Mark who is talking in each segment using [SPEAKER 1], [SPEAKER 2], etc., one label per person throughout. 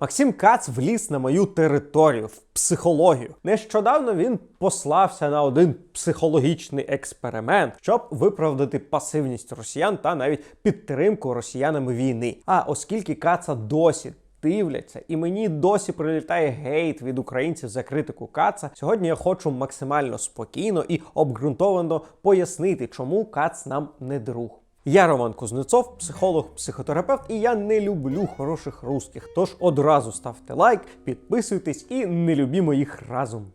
[SPEAKER 1] Максим Кац вліз на мою територію в психологію. Нещодавно він послався на один психологічний експеримент, щоб виправдати пасивність росіян та навіть підтримку росіянами війни. А оскільки Каца досі дивляться, і мені досі прилітає гейт від українців за критику Каца. Сьогодні я хочу максимально спокійно і обґрунтовано пояснити, чому Кац нам не друг. Я Роман Кузнецов, психолог, психотерапевт, і я не люблю хороших русських. Тож одразу ставте лайк, підписуйтесь і не любімо їх разом.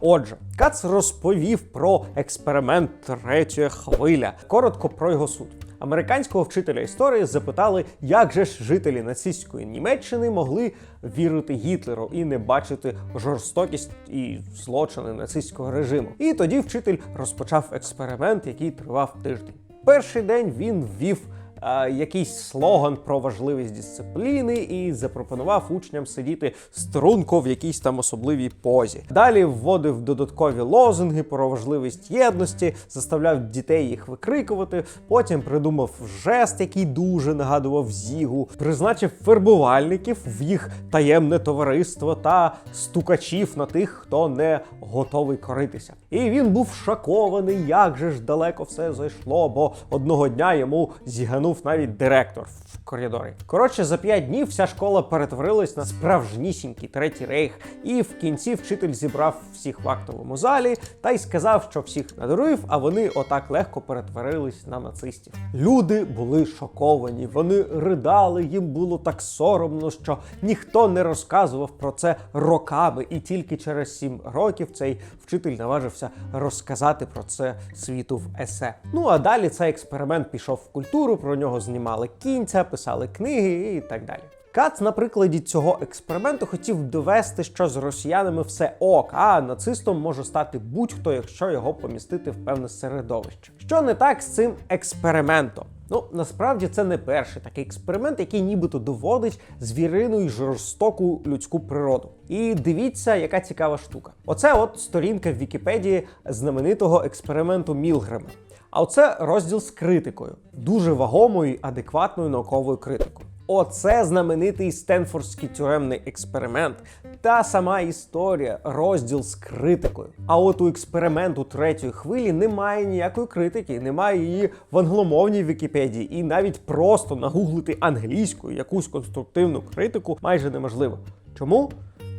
[SPEAKER 1] Отже, Кац розповів про експеримент третя хвиля. Коротко про його суть. Американського вчителя історії запитали, як же ж жителі нацистської Німеччини могли вірити Гітлеру і не бачити жорстокість і злочини нацистського режиму. І тоді вчитель розпочав експеримент, який тривав тиждень. Перший день він ввів якийсь слоган про важливість дисципліни і запропонував учням сидіти струнко в якійсь там особливій позі. Далі вводив додаткові лозунги про важливість єдності, заставляв дітей їх викрикувати. Потім придумав жест, який дуже нагадував зігу, призначив фербувальників в їх таємне товариство та стукачів на тих, хто не готовий коритися. І він був шокований, як же ж далеко все зайшло, бо одного дня йому зіганув навіть директор в коридорі. Коротше, за п'ять днів вся школа перетворилась на справжнісінький третій рейх, і в кінці вчитель зібрав всіх в актовому залі та й сказав, що всіх надурив, а вони отак легко перетворились на нацистів. Люди були шоковані, вони ридали, їм було так соромно, що ніхто не розказував про це роками, і тільки через сім років цей вчитель наважився розказати про це світу в есе. Ну а далі цей експеримент пішов в культуру, про нього знімали кінця, писали книги і так далі. Кац на прикладі цього експерименту хотів довести, що з росіянами все ок, а нацистом може стати будь-хто, якщо його помістити в певне середовище. Що не так з цим експериментом? Ну насправді це не перший такий експеримент, який нібито доводить звірину і жорстоку людську природу. І дивіться, яка цікава штука. Оце от сторінка в Вікіпедії знаменитого експерименту Мілгрема. А оце розділ з критикою, дуже вагомою, адекватною науковою критикою. Оце знаменитий Стенфордський тюремний експеримент. Та сама історія, розділ з критикою. А от у експерименту третьої хвилі немає ніякої критики, немає її в англомовній Вікіпедії, і навіть просто нагуглити англійською якусь конструктивну критику майже неможливо. Чому?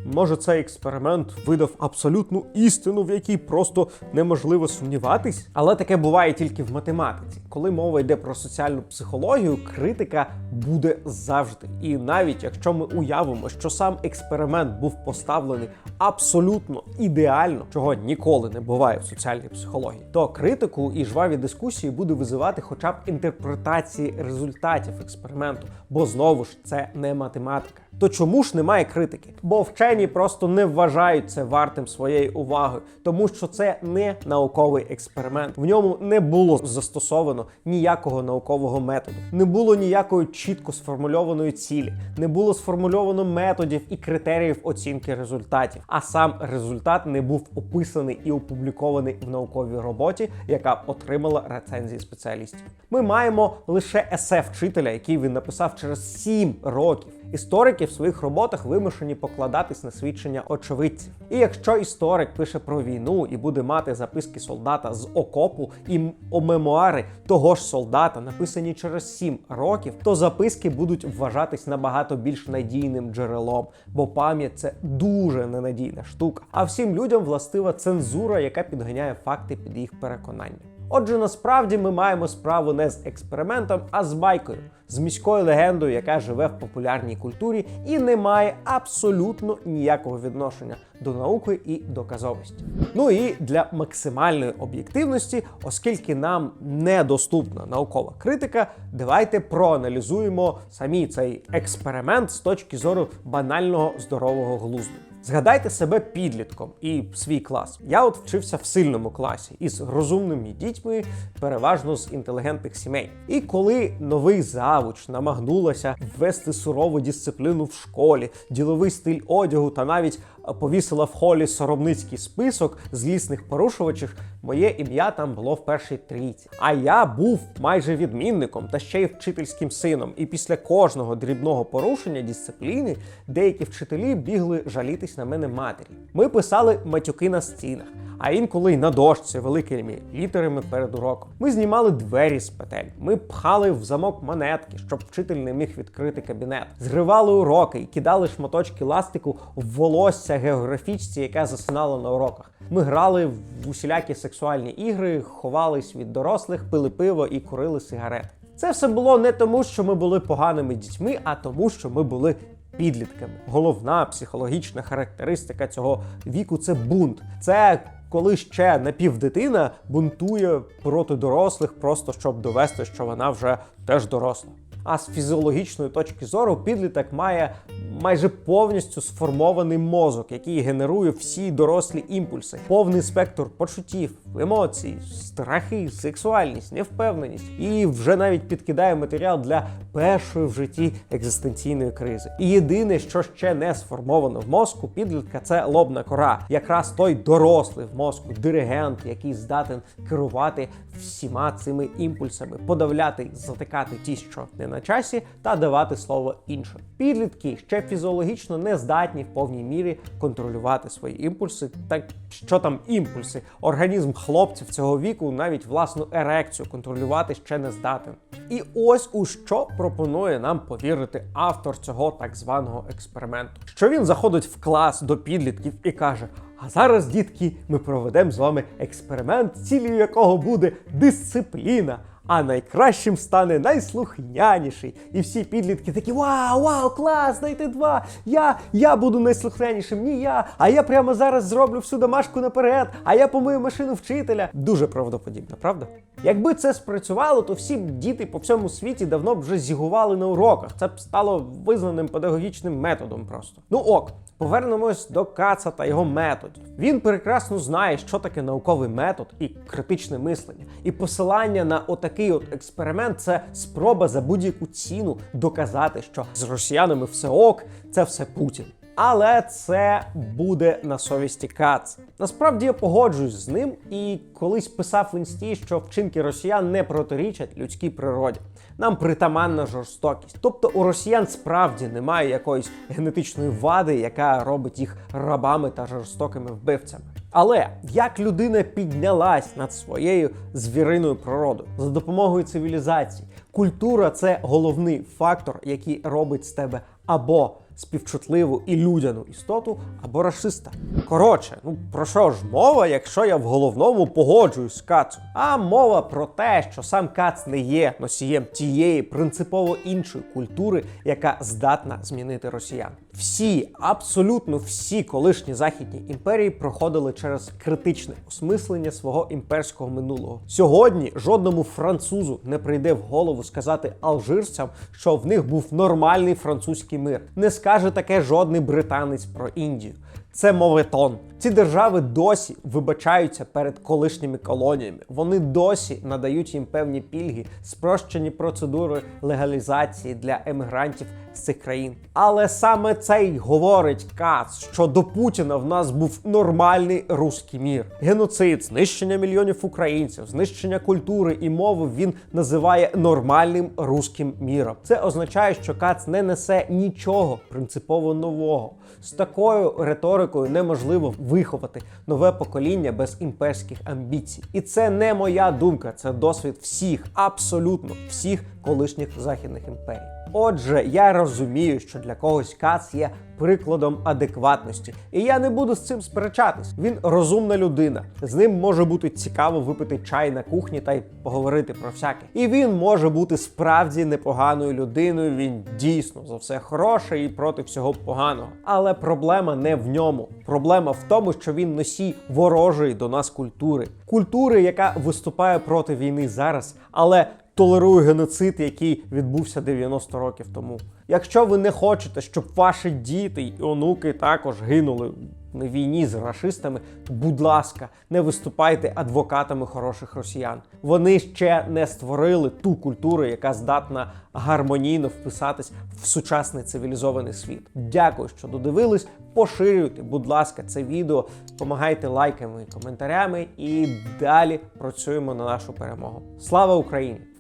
[SPEAKER 1] Може, цей експеримент видав абсолютну істину, в якій просто неможливо сумніватись. Але таке буває тільки в математиці. Коли мова йде про соціальну психологію, критика буде завжди. І навіть якщо ми уявимо, що сам експеримент був поставлений абсолютно ідеально, чого ніколи не буває в соціальній психології, то критику і жваві дискусії буде визивати хоча б інтерпретації результатів експерименту, бо знову ж це не математика. То чому ж немає критики? Бо вчені просто не вважають це вартим своєї уваги, тому що це не науковий експеримент. В ньому не було застосовано ніякого наукового методу, не було ніякої чітко сформульованої цілі, не було сформульовано методів і критеріїв оцінки результатів. А сам результат не був описаний і опублікований в науковій роботі, яка отримала рецензії спеціалістів. Ми маємо лише есе вчителя, який він написав через 7 років. Історики в своїх роботах вимушені покладатись на свідчення очевидців. І якщо історик пише про війну і буде мати записки солдата з окопу і мемуари того ж солдата, написані через 7 років, то записки будуть вважатись набагато більш надійним джерелом, бо пам'ять це дуже ненадійна штука. А всім людям властива цензура, яка підганяє факти під їх переконання. Отже, насправді ми маємо справу не з експериментом, а з байкою, з міською легендою, яка живе в популярній культурі і не має абсолютно ніякого відношення до науки і доказовості. Ну і для максимальної об'єктивності, оскільки нам недоступна наукова критика, давайте проаналізуємо самі цей експеримент з точки зору банального здорового глузду. Згадайте себе підлітком і свій клас. Я от вчився в сильному класі із розумними дітьми, переважно з інтелігентних сімей. І коли новий завуч намагнулася ввести сурову дисципліну в школі, діловий стиль одягу та навіть повісила в холі соромницький список злісних порушувачів, Моє ім'я там було в першій трійці. А я був майже відмінником та ще й вчительським сином. І після кожного дрібного порушення дисципліни деякі вчителі бігли жалітись на мене матері. Ми писали матюки на стінах, а інколи й на дошці великими літерами перед уроком. Ми знімали двері з петель. Ми пхали в замок монетки, щоб вчитель не міг відкрити кабінет. Зривали уроки і кидали шматочки ластику в волосся географічці, яка засинала на уроках. Ми грали в усілякі сексуальні ігри, ховались від дорослих, пили пиво і курили сигарети. Це все було не тому, що ми були поганими дітьми, а тому, що ми були підлітками. Головна психологічна характеристика цього віку це бунт. Це коли ще напівдитина бунтує проти дорослих, просто щоб довести, що вона вже теж доросла. А з фізіологічної точки зору підліток має майже повністю сформований мозок, який генерує всі дорослі імпульси, повний спектр почуттів, емоцій, страхи, сексуальність, невпевненість. І вже навіть підкидає матеріал для першої в житті екзистенційної кризи. І єдине, що ще не сформовано в мозку підлітка, це лобна кора, якраз той дорослий в мозку, диригент, який здатен керувати всіма цими імпульсами, подавляти, затикати ті, що не на часі, та давати слово іншим. Підлітки ще фізіологічно не здатні в повній мірі контролювати свої імпульси. Так що там імпульси? Організм хлопців цього віку навіть власну ерекцію контролювати ще не здатен. І ось у що пропонує нам повірити автор цього так званого експерименту. Що він заходить в клас до підлітків і каже: А зараз, дітки, ми проведемо з вами експеримент, цілею якого буде дисципліна. А найкращим стане найслухняніший. І всі підлітки такі: Вау, вау, клас, знайти два! Я я буду найслухнянішим, ні я. А я прямо зараз зроблю всю домашку наперед, а я помию машину вчителя. Дуже правдоподібно, правда? Якби це спрацювало, то всі б діти по всьому світі давно б вже зігували на уроках. Це б стало визнаним педагогічним методом просто. Ну ок, повернемось до Каца та його методів. Він прекрасно знає, що таке науковий метод і критичне мислення. І посилання на отакий от експеримент це спроба за будь-яку ціну доказати, що з росіянами все ок, це все Путін. Але це буде на совісті Кац. Насправді я погоджуюсь з ним і колись писав в інсті, що вчинки росіян не протирічать людській природі. Нам притаманна жорстокість. Тобто у росіян справді немає якоїсь генетичної вади, яка робить їх рабами та жорстокими вбивцями. Але як людина піднялась над своєю звіриною природою за допомогою цивілізації, культура це головний фактор, який робить з тебе або співчутливу і людяну істоту, або расиста. Коротше, ну про що ж мова, якщо я в головному погоджуюсь з Кацом? А мова про те, що сам Кац не є носієм тієї принципово іншої культури, яка здатна змінити росіян. Всі, абсолютно всі колишні західні імперії проходили через критичне осмислення свого імперського минулого. Сьогодні жодному французу не прийде в голову сказати алжирцям, що в них був нормальний французький мир. Не скаже таке жодний британець про Індію. Це моветон. Ці держави досі вибачаються перед колишніми колоніями. Вони досі надають їм певні пільги, спрощені процедури легалізації для емігрантів з цих країн. Але саме це й говорить Кац, що до Путіна в нас був нормальний руський мір. Геноцид, знищення мільйонів українців, знищення культури і мови він називає нормальним руським міром. Це означає, що Кац не несе нічого принципово нового. З такою риторикою неможливо виховати нове покоління без імперських амбіцій. І це не моя думка, це досвід всіх, абсолютно всіх колишніх західних імперій. Отже, я розумію, що для когось Кац є прикладом адекватності, і я не буду з цим сперечатись. Він розумна людина. З ним може бути цікаво випити чай на кухні та й поговорити про всяке. І він може бути справді непоганою людиною. Він дійсно за все хороше і проти всього поганого. Але проблема не в ньому. Проблема в тому, що він носій ворожої до нас культури, культури, яка виступає проти війни зараз, але толерує геноцид, який відбувся 90 років тому. Якщо ви не хочете, щоб ваші діти й онуки також гинули на війні з рашистами, будь ласка, не виступайте адвокатами хороших росіян. Вони ще не створили ту культуру, яка здатна гармонійно вписатись в сучасний цивілізований світ. Дякую, що додивились. Поширюйте, будь ласка, це відео, допомагайте лайками і коментарями, і далі працюємо на нашу перемогу. Слава Україні!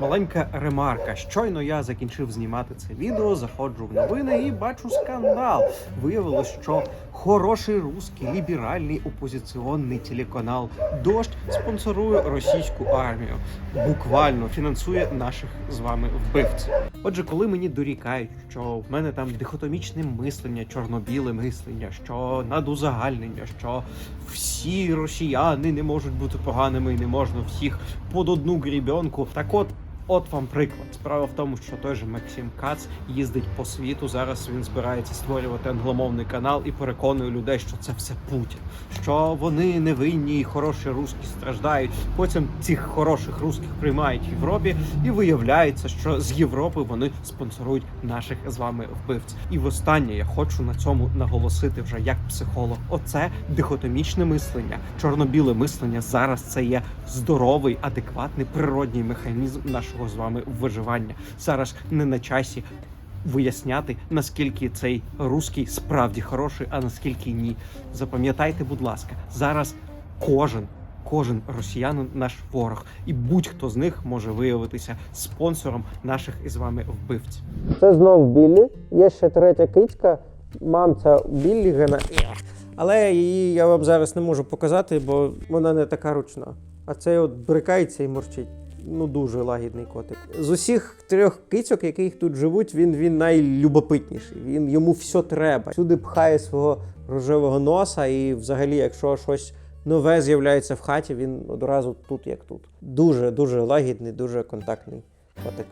[SPEAKER 1] Маленька ремарка. Щойно я закінчив знімати це відео, заходжу в новини і бачу скандал. Виявилось, що хороший русський ліберальний опозиціонний телеканал Дождь спонсорує російську армію, буквально фінансує наших з вами вбивців. Отже, коли мені дорікають, що в мене там дихотомічне мислення, чорно-біле мислення, що надузагальнення, що всі росіяни не можуть бути поганими і не можна всіх під одну гребенку. Так от. От вам приклад. Справа в тому, що той же Максим Кац їздить по світу. Зараз він збирається створювати англомовний канал і переконує людей, що це все Путін, що вони невинні і хороші русські страждають. Потім цих хороших русських приймають в Європі, і виявляється, що з Європи вони спонсорують наших з вами вбивців. І востаннє я хочу на цьому наголосити вже як психолог. Оце дихотомічне мислення, чорно-біле мислення зараз це є здоровий, адекватний природній механізм нашого з вами виживання. Зараз не на часі виясняти, наскільки цей руський справді хороший, а наскільки ні. Запам'ятайте, будь ласка, зараз кожен. Кожен росіянин наш ворог, і будь-хто з них може виявитися спонсором наших із вами вбивців. Це знов Біллі. Є ще третя кицька, мамця Біллігена. Але її я вам зараз не можу показати, бо вона не така ручна. А цей от брикається і морчить. Ну, дуже лагідний котик. З усіх трьох кицьок, яких тут живуть, він, він найлюбопитніший. Він йому все треба. Сюди пхає свого рожевого носа, і взагалі, якщо щось нове з'являється в хаті, він одразу тут, як тут. Дуже дуже лагідний, дуже контактний котик.